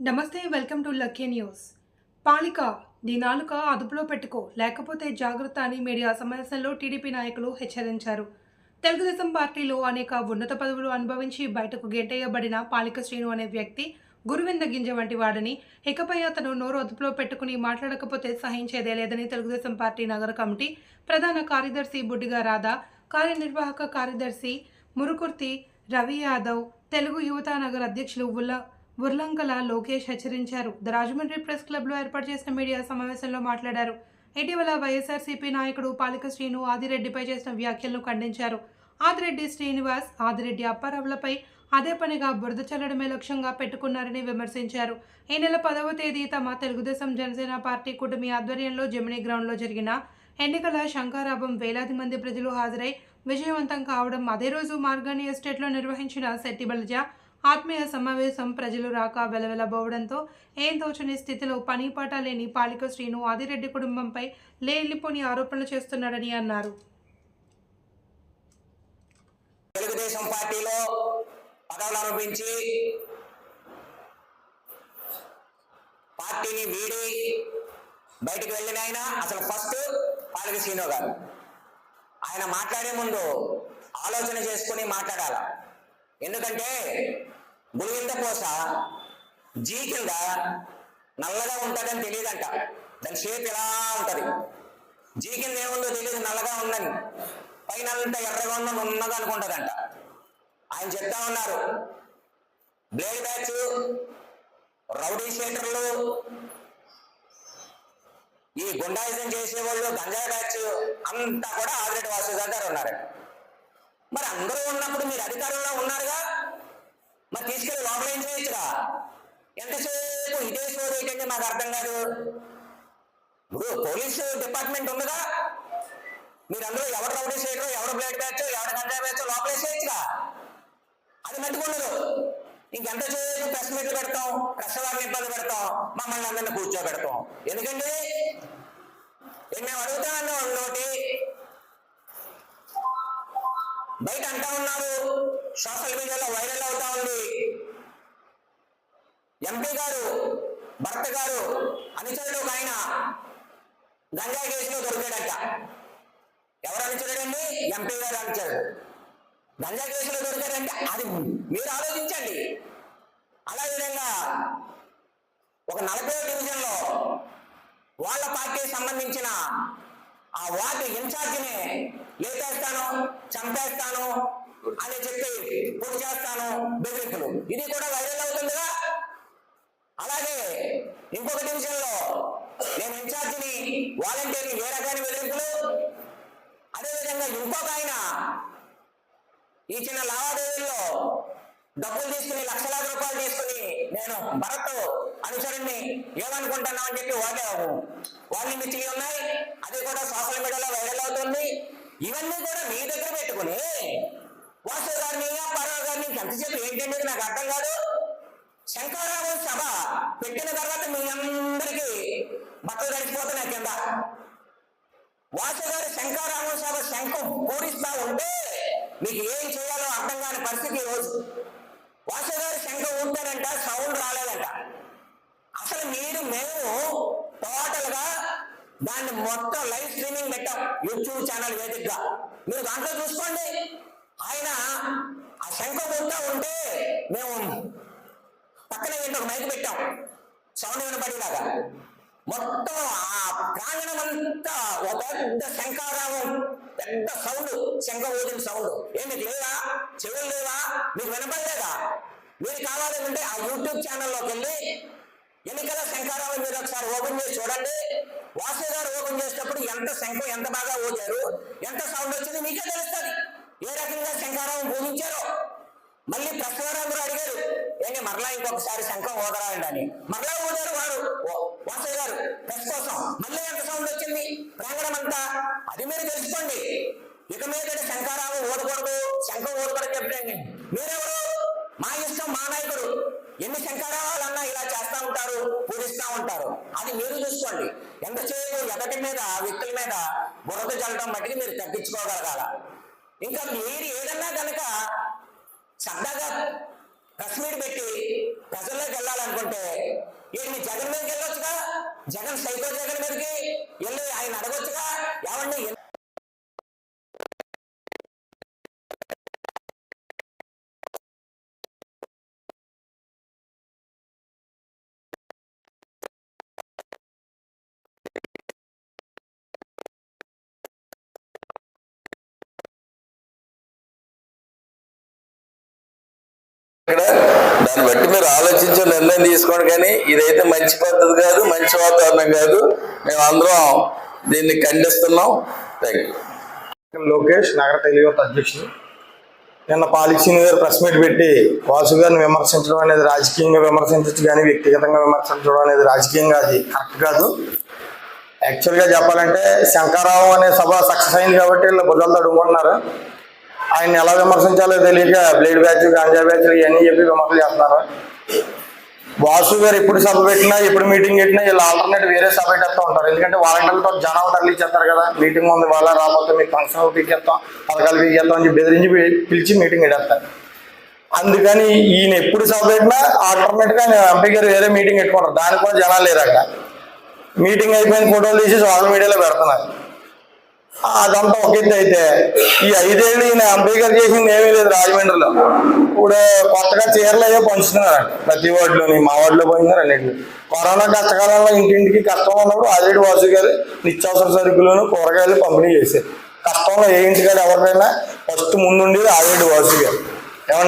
నమస్తే welcome to Lucky News. పాలిక నీ నాలుక అదుపులో పెట్టుకో లేకపోతే జాగ్రత్త అని మీడియా సమావేశంలో టీడీపీ నాయకులు హెచ్చరించారు. తెలుగుదేశం పార్టీలో అనేక ఉన్నత పదవులు అనుభవించి బయటకు గెంటేయబడిన పాలిక శ్రీను అనే వ్యక్తి గురువింద గింజ వంటి వాడని ఇకపై అతను నోరు అదుపులో పెట్టుకుని మాట్లాడకపోతే సహించేదే లేదని తెలుగుదేశం పార్టీ నగర కమిటీ ప్రధాన కార్యదర్శి బుడ్డిగా రాధా కార్యనిర్వాహక కార్యదర్శి మురుకుర్తి రవి యాదవ్ తెలుగు యువత నగర్ అధ్యక్షులు ఉల్లా ఉర్లంకల లోకేష్ హెచ్చరించారు. రాజమండ్రి ప్రెస్ క్లబ్లో ఏర్పాటు చేసిన మీడియా సమావేశంలో మాట్లాడారు. ఇటీవల వైఎస్ఆర్సీపీ నాయకుడు పాలిక శ్రీను ఆదిరెడ్డిపై చేసిన వ్యాఖ్యలను ఖండించారు. ఆదిరెడ్డి శ్రీనివాస్ ఆదిరెడ్డి అప్పారావులపై అదే పనిగా బురద చల్లడమే లక్ష్యంగా పెట్టుకున్నారని విమర్శించారు. ఈ నెల పదవ తేదీ తమ తెలుగుదేశం జనసేన పార్టీ కూటమి ఆధ్వర్యంలో జమినీ గ్రౌండ్లో జరిగిన ఎన్నికల శంకారాభం వేలాది మంది ప్రజలు హాజరై విజయవంతం కావడం అదే రోజు మార్గాని ఎస్టేట్లో నిర్వహించిన శెట్టిబలజ ఆత్మీయ సమావేశం ప్రజలు రాక వెలవెలబోవడంతో ఏం తోచని స్థితిలో పని పాట లేని పాలిక శ్రీను ఆదిరెడ్డి కుటుంబంపై లేనిపోని ఆరోపణలు చేస్తున్నాడని అన్నారు. తెలుగుదేశం పార్టీలో పదవులు పార్టీని వీడి బయటకు వెళ్ళిన ఆయన అసలు ఫస్ట్ పాలక శ్రీను గారు. ఆయన మాట్లాడే ముందు ఆలోచన చేసుకుని మాట్లాడాలి? ఎందుకంటే గురువింద కోస జీ కింద నల్లగా ఉంటుందని తెలియదంట. దాని షేప్ ఎలా ఉంటుంది? జీ కింద ఏముందో తెలియదు నల్లగా ఉందని పైన అంతా ఎర్రగా ఉన్న ఉన్నది ఆయన చెప్తా ఉన్నారు బ్లేడ్ బ్యాచ్ రౌడీ షేటర్లు ఈ గుండాయిజం చేసేవాళ్ళు గంజాయి బ్యాచ్ అంతా కూడా ఆల్రెడీ వాసు గారు ఉన్నారు మరి అందరూ ఉన్నప్పుడు మీరు అధికారంలో ఉన్నారుగా? మరి తీసుకెళ్ళి లోపల ఏం చేయొచ్చుగా ఎంతసేపు ఇదే సోది ఏంటంటే నాకు అర్థం కాదు. ఇప్పుడు పోలీసు డిపార్ట్మెంట్ ఉందిగా. మీరు అందరూ ఎవరు రౌడీ చేయడం ఎవరు బ్లేడ్ బ్యాచ్ ఎవరు గంజా బ్యాచ్ లోపలేసేయచ్చుగా అది మట్టుకున్నారు ఇంకెంత చేయదు ప్రెస్ మీట్లు పెడతాం ప్రెస్ వారిని ఇబ్బంది పెడతాం మమ్మల్ని అందరిని కూర్చోబెడతాం. ఎందుకండి? నేను మేము అడుగుతాను నోటి? బయట అంటా ఉన్నారు సోషల్ మీడియాలో వైరల్ అవుతా ఉంది. ఎంపీ గారు భర్త గారు అనుచరుడు ఒక ఆయన గంజా కేసులో దొరికాడట. ఎవరు అనుచరుడండి ఎంపీ గారు అనుచరుడు. గంజా కేసులో దొరికాడంటే. అది మీరు ఆలోచించండి. అలా విధంగా ఒక నలభై డివిజన్లో వాళ్ళ పార్టీకి సంబంధించిన ఆ వార్డు ఇన్ఛార్జిని లేపేస్తాను చంపేస్తాను అని చెప్పి పూర్తి చేస్తాను బెదిరింపులు. ఇది కూడా వైరల్ అవుతుందిగా. అలాగే ఇంకొక డివిజన్లో నేను ఇన్ఛార్జిని వాలంటీర్ని ఏ రకమైన బెదిరింపులు? అదేవిధంగా ఇంకొక ఆయన ఈ చిన్న లావాదేవీల్లో డబ్బులు తీసుకుని లక్షలాది రూపాయలు తీసుకుని నేను భరత్ అనుచరుణ్ణి ఏమనుకుంటున్నావు అని చెప్పి వాళ్ళే వాళ్ళని మిచ్చి ఉన్నాయి అది కూడా సోషల్ మీడియాలో వైరల్ అవుతుంది. ఇవన్నీ కూడా మీ దగ్గర పెట్టుకుని వాసు గారిని పర్వ గారిని ఎంతసేపు ఏంటంటే నాకు అర్థం కాదు. శంకరరావు సభ పెట్టిన తర్వాత మీ అందరికీ బట్టలు గడిచిపోతున్నాయి కింద. వాసు గారు శంకరరావు సభ శంఖం పూరిస్తా ఉంటే మీకు ఏం చేయాలో అర్థం కాని పరిస్థితి ఈ శంఖం ఊపారంట సౌండ్ రాలేదంట. అసలు మీరు మేము టోటల్గా దాన్ని మొత్తం లైవ్ స్ట్రీమింగ్ పెట్టాం యూట్యూబ్ ఛానల్ వేదికగా. మీరు దాంట్లో చూసుకోండి. ఆయన ఆ శంఖం ఊపుతా ఉంటే మేము పక్కన ఏంటి ఒక మైక్ పెట్టాం సౌండ్ వినపడేలాగా. మొత్తం ఆ ప్రాంగణం అంతా ఒక పెద్ద శంకారావం పెద్ద సౌండ్ శంఖ ఊదిన సౌండ్ ఏమి లేదా? చెవులు లేవా? మీకు వినపడలేదా? మీరు కావాలంటే ఆ యూట్యూబ్ ఛానల్లోకి వెళ్ళి ఎన్నికల శంకారావం మీరు ఒకసారి ఓపెన్ చేసి చూడండి. వాసు గారు ఓపెన్ చేసేటప్పుడు ఎంత శంఖం ఎంత బాగా ఊదారు ఎంత సౌండ్ వచ్చింది మీకే తెలుస్తుంది. ఏ రకంగా శంకారావం పూజించారో మళ్ళీ ప్రశ్నవారందరూ అడిగారు ఏంటి మరలా ఇంకొకసారి శంఖం ఊదరాలండి అని? మరలా ఊదారు వారు వాసయ్య గారు ప్రెస్ కోసం. మళ్ళీ ఎంత సౌండ్ వచ్చింది? ప్రాంగణం అంతా. అది మీరు తెలుసుకోండి. ఇక మీద శంకారావు ఓడకూడదు శంఖం ఓడకూడదు చెప్పండి మీరెవరు? మా ఇష్టం మా నాయకుడు. ఎన్ని శంకారావాలన్నా ఇలా చేస్తా ఉంటారు పూజిస్తా ఉంటారు. అది మీరు చూసుకోండి. ఎంతసేపు ఎదటి మీద వ్యక్తుల మీద బురద చల్లడం మట్టికి మీరు తగ్గించుకోగలగాల. ఇంకా మీరు ఏదన్నా కనుక సరదాగా ప్రెస్ మీట్ పెట్టి ప్రజల్లోకి వెళ్ళాలనుకుంటే ఏంటి జగన్ మీదకి వెళ్ళొచ్చుగా? జగన్ సైకో జగన్ మీదకి వెళ్ళి ఆయన అడగొచ్చుగా? ఏమండి ఇక్కడ. దాన్ని బట్టి మీరు ఆలోచించి నిర్ణయం తీసుకోండి కానీ ఇదైతే మంచి పద్ధతి కాదు మంచి వాతావరణం కాదు. మేము అందరం దీన్ని ఖండిస్తున్నాం. థ్యాంక్ యూ లోకేష్ నగర తెలుగుత అధ్యక్షుడు. నిన్న పాలిచ్చిన గారు ప్రెస్ మీట్ పెట్టి వాసు గారిని విమర్శించడం అనేది రాజకీయంగా విమర్శించచ్చు కానీ వ్యక్తిగతంగా విమర్శించడం అనేది రాజకీయంగా అది కరెక్ట్ కాదు. యాక్చువల్గా చెప్పాలంటే శంకరావు అనే సభ సక్సెస్ అయింది కాబట్టి వీళ్ళు బుద్ధలు తడుముకుంటున్నారు ఆయన ఎలా విమర్శించాలో తెలియక బ్లేడ్ బ్యాచ్ గాంజా బ్యాచ్ ఇవన్నీ చెప్పి విమర్శలు చేస్తున్నారు. వాసు గారు ఎప్పుడు సభ పెట్టినా ఎప్పుడు మీటింగ్ పెట్టినా వీళ్ళు ఆల్టర్నేట్ వేరే సభ పెట్టేస్తూ ఉంటారు. ఎందుకంటే వాలంటీర్లతో జనాలు తరలిచ్చేస్తారు కదా. మీటింగ్ ఉంది వాళ్ళ రాకపోతే మీకు ఫంక్షన్ పీకేస్తాం పథకాలు పీకేస్తాం అని బెదిరించి పిలిచి మీటింగ్ పెట్టేస్తారు. అందుకని ఈయన ఎప్పుడు సభ పెట్టినా ఆల్టర్నేట్గా ఎంపీ గారు వేరే మీటింగ్ పెట్టుకుంటారు. దానికి కూడా జనాలు లేరు అక్కడ మీటింగ్ అయిపోయిన ఫోటోలు తీసి సోషల్ మీడియాలో పెడుతున్నారు. అదంతా ఒక ఎత్తు అయితే. ఈ ఐదేళ్ళు ఈయన అంబేద్కర్ చేసింది ఏమీ లేదు రాజమండ్రిలో. ఇప్పుడు కొత్తగా చీరలు అయ్యో పంచుతున్నారు. ప్రతి వార్డులోని మా వార్డులో పోయినారు అన్నింటిలో. కరోనా కష్టకాలంలో ఇంటింటికి కష్టం ఉన్నప్పుడు ఆదిరెడ్డి వాసు గారు నిత్యావసర సరుకులను కూరగాయలు పంపిణీ చేశారు. కష్టంలో ఏ ఇంటికాడ ఎవరికైనా ఫస్ట్ ముందుండేది ఆదిరెడ్డి వాసు గారు.